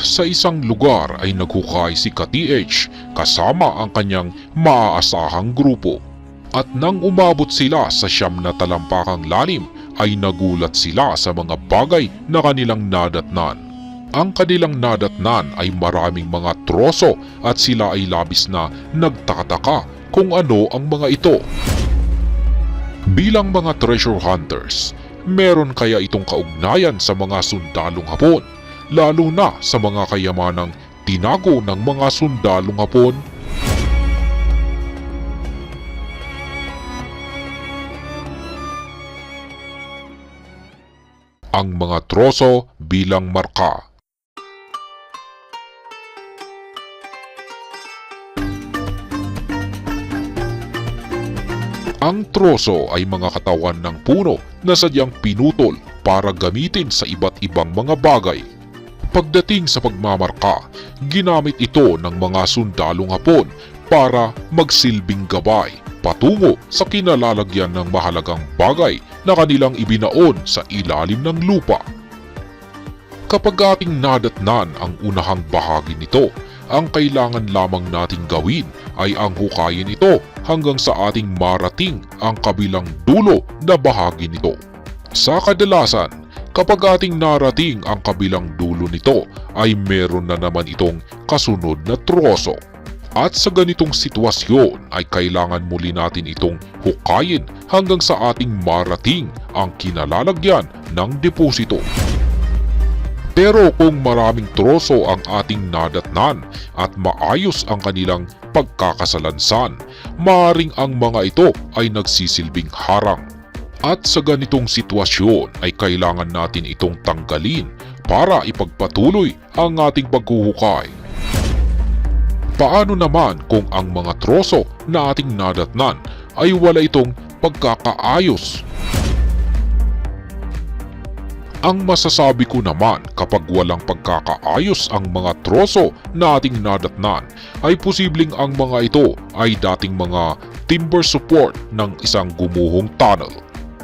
Sa isang lugar ay naghukay si ka-TH kasama ang kanyang maaasahang grupo. At nang umabot sila sa siyam na talampakang lalim ay nagulat sila sa mga bagay na kanilang nadatnan. Ang kanilang nadatnan ay maraming mga troso at sila ay labis na nagtataka kung ano ang mga ito. Bilang mga treasure hunters, meron kaya itong kaugnayan sa mga sundalong hapon, lalo na sa mga kayamanang tinago ng mga sundalong hapon? Ang mga troso bilang marka. Ang troso ay mga katawan ng puno na sadyang pinutol para gamitin sa iba't ibang mga bagay. Pagdating sa pagmamarka, ginamit ito ng mga sundalong hapon para magsilbing gabay patungo sa kinalalagyan ng mahalagang bagay na kanilang ibinaon sa ilalim ng lupa. Kapag ating nadatnan ang unahang bahagi nito, ang kailangan lamang nating gawin ay ang hukayin ito hanggang sa ating marating ang kabilang dulo na bahagi nito. Sa kadalasan, kapag ating narating ang kabilang dulo nito ay meron na naman itong kasunod na troso. At sa ganitong sitwasyon ay kailangan muli natin itong hukayin hanggang sa ating marating ang kinalalagyan ng deposito. Pero kung maraming troso ang ating nadatnan at maayos ang kanilang pagkakasalansan, maaring ang mga ito ay nagsisilbing harang. At sa ganitong sitwasyon ay kailangan natin itong tanggalin para ipagpatuloy ang ating paghuhukay. Paano naman kung ang mga troso na ating nadatnan ay wala itong pagkakaayos ang masasabi ko naman kapag walang pagkakaayos ang mga troso na ating nadatnan ay posibleng ang mga ito ay dating mga timber support ng isang gumuhong tunnel.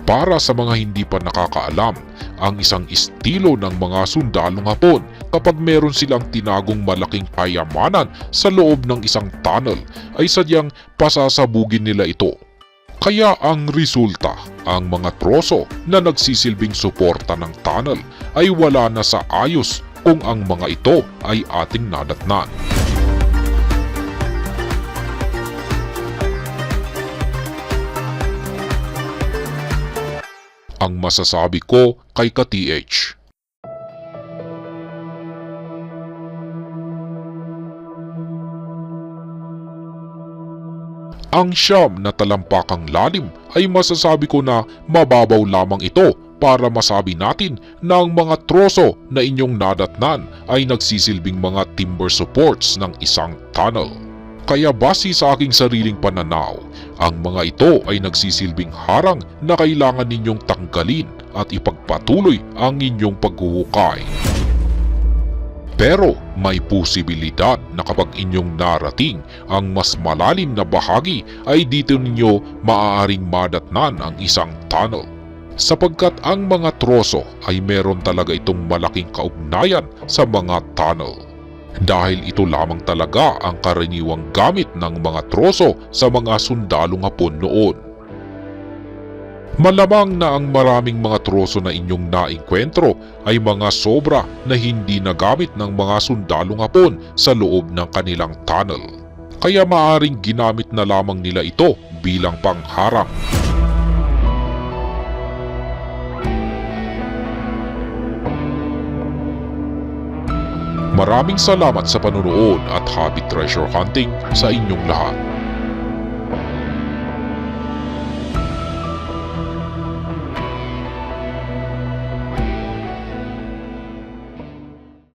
Para sa mga hindi pa nakakaalam, ang isang estilo ng mga sundalong hapon kapag meron silang tinagong malaking kayamanan sa loob ng isang tunnel ay sadyang pasasabugin nila ito kaya ang resulta, ang mga troso na nagsisilbing suporta ng tunnel ay wala na sa ayos kung ang mga ito ay ating nadatnan. Ang masasabi ko kay ka-TH. Ang siyam na talampakang lalim ay masasabi ko na mababaw lamang ito para masabi natin na ang mga troso na inyong nadatnan ay nagsisilbing mga timber supports ng isang tunnel. Kaya base sa aking sariling pananaw, ang mga ito ay nagsisilbing harang na kailangan ninyong tanggalin at ipagpatuloy ang inyong paghuhukay. Pero may posibilidad na kapag inyong narating ang mas malalim na bahagi ay dito ninyo maaaring madatnan ang isang tunnel. Sapagkat ang mga troso ay meron talaga itong malaking kaugnayan sa mga tunnel. Dahil ito lamang talaga ang karaniwang gamit ng mga troso sa mga sundalong hapon noon. Malamang na ang maraming mga troso na inyong nainkwentro ay mga sobra na hindi nagamit ng mga sundalong hapon sa loob ng kanilang tunnel. Kaya maaring ginamit na lamang nila ito bilang pangharang. Maraming salamat sa panonood at happy treasure hunting sa inyong lahat.